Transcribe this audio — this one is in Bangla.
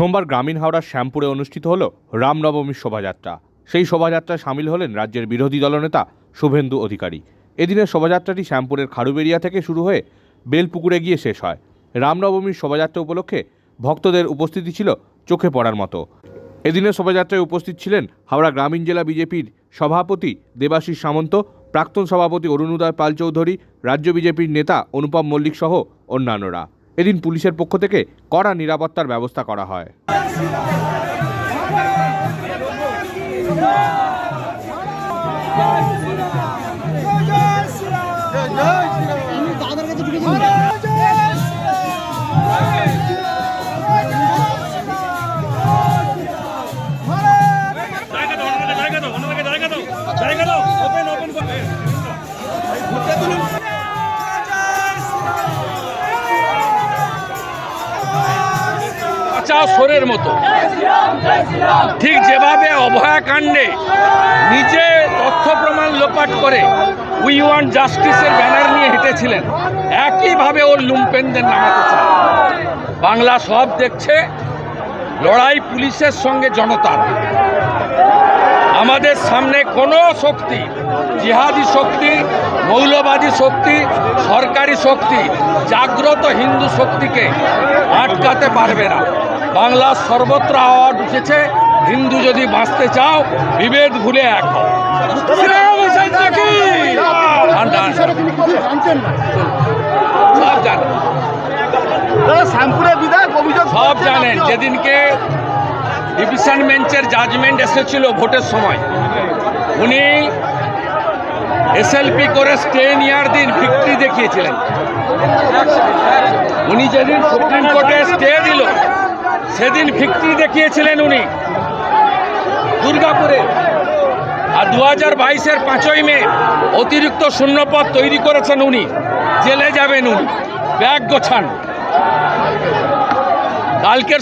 সোমবার গ্রামীণ হাওড়ার শ্যামপুরে অনুষ্ঠিত হল রামনবমীর শোভাযাত্রা। সেই শোভাযাত্রায় সামিল হলেন রাজ্যের বিরোধী দলনেতা শুভেন্দু অধিকারী। এদিনের শোভাযাত্রাটি শ্যামপুরের খারুবেরিয়া থেকে শুরু হয়ে বেলপুকুরে গিয়ে শেষ হয়। রামনবমীর শোভাযাত্রা উপলক্ষে ভক্তদের উপস্থিতি ছিল চোখে পড়ার মতো। এদিনের শোভাযাত্রায় উপস্থিত ছিলেন হাওড়া গ্রামীণ জেলা বিজেপির সভাপতি দেবাশিস সামন্ত, প্রাক্তন সভাপতি অরুণোদয় পাল চৌধুরী রাজ্য বিজেপির নেতা অনুপম মল্লিক সহ অন্যান্যরা। এদিন পুলিশের পক্ষ থেকে কড়া নিরাপত্তার ব্যবস্থা করা হয়। কাঁচা সোরের মতো। ঠিক যেভাবে অভয়াকাণ্ডে নিজে তথ্য প্রমাণ লোপাট করে উই ওয়ান জাস্টিসের ব্যানার নিয়ে হেঁটেছিলেন, একইভাবে ওর লুম্পেনদের নামাতে বাংলা সব দেখছে, লড়াই পুলিশের সঙ্গে জনতার। আমাদের সামনে কোনো শক্তি, জিহাদি শক্তি, মৌলবাদী শক্তি, সরকারি শক্তি, জাগ্রত হিন্দু শক্তিকে আটকাতে পারবে না। বাংলার সর্বত্র আওয়াজ উঠেছে হিন্দু যদি বাঁচতে চাও বিভেদ ভুলে এক। সব জানেন। সব যেদিনকে ডিভিশন বেঞ্চের জাজমেন্ট এসেছিল ভোটের সময় উনি এসএলপি করে স্টে নেওয়ার দিন ভিক্টরি দেখিয়েছিলেন। উনি যেদিন সুপ্রিম কোর্টে স্টে দিল সেদিন ভিক্টরি দেখিয়েছিলেন উনি দুর্গাপুরে। আর দু হাজার বাইশের পাঁচই মে অতিরিক্ত শূন্যপদ তৈরি করেছেন উনি। জেলে যাবেন উনি। ব্যাগ গোছান। কালকের